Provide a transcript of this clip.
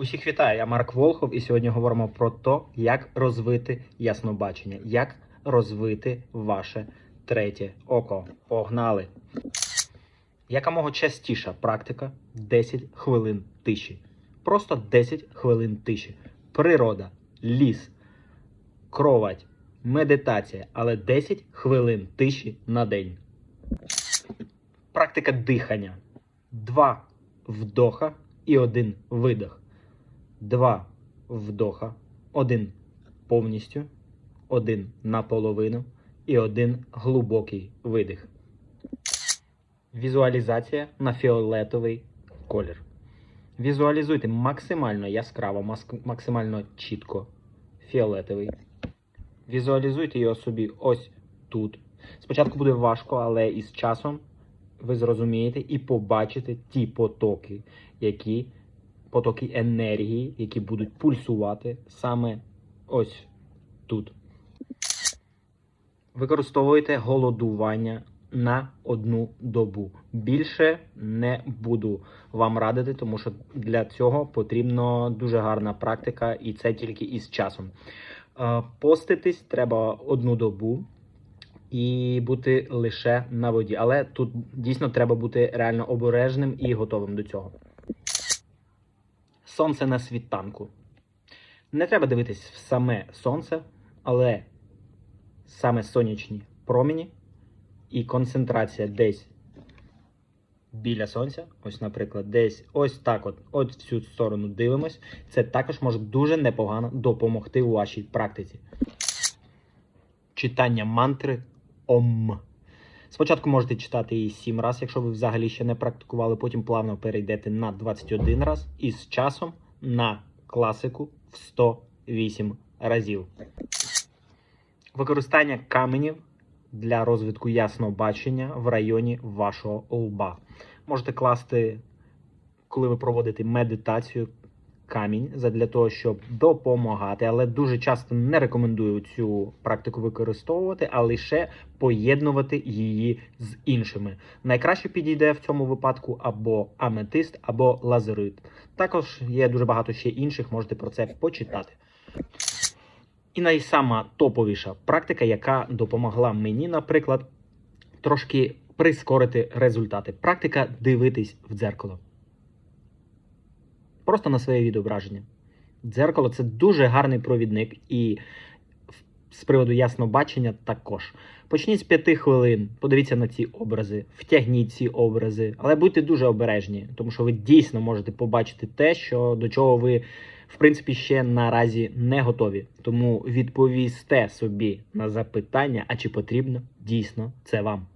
Усіх вітаю, я Марк Волхов, і сьогодні говоримо про те, як розвити яснобачення, як розвити ваше третє око. Погнали! Якомога частіша практика 10 хвилин тиші. Просто 10 хвилин тиші. Природа, ліс, кровать, медитація, але 10 хвилин тиші на день. Практика дихання. Два вдоха і один видох. Два вдоха, один повністю, один наполовину і один глибокий видих. Візуалізація на фіолетовий колір. Візуалізуйте максимально яскраво, максимально чітко фіолетовий. Візуалізуйте його собі ось тут. Спочатку буде важко, але із часом ви зрозумієте і побачите ті потоки, які потоки енергії, які будуть пульсувати саме ось тут. Використовуйте голодування на одну добу. Більше не буду вам радити, тому що для цього потрібна дуже гарна практика, і це тільки із часом. Е, Поститись треба одну добу і бути лише на воді. Але тут дійсно треба бути реально обережним і готовим до цього. Сонце на світанку. Не треба дивитись в саме сонце, але саме сонячні промені і концентрація десь біля сонця, ось, наприклад, десь ось так, от, от в цю сторону дивимось. Це також може дуже непогано допомогти у вашій практиці. Читання мантри Ом. Спочатку можете читати її 7 разів, якщо ви взагалі ще не практикували, потім плавно перейдете на 21 раз і з часом на класику в 108 разів. Використання каменів для розвитку ясного бачення в районі вашого лба. Можете класти, коли ви проводите медитацію, камінь для того, щоб допомагати, але дуже часто не рекомендую цю практику використовувати, а лише поєднувати її з іншими. Найкраще підійде в цьому випадку або аметист, або лазерит. Також є дуже багато ще інших, можете про це почитати. І найсама топовіша практика, яка допомогла мені, наприклад, трошки прискорити результати. Практика дивитись в дзеркало. Просто на своє відображення. Дзеркало це дуже гарний провідник, і з приводу ясного бачення також. Почніть з п'яти хвилин, подивіться на ці образи, втягніть ці образи, але будьте дуже обережні, тому що ви дійсно можете побачити те, що до чого ви, в принципі, ще наразі не готові. Тому відповісте собі на запитання, а чи потрібно дійсно це вам.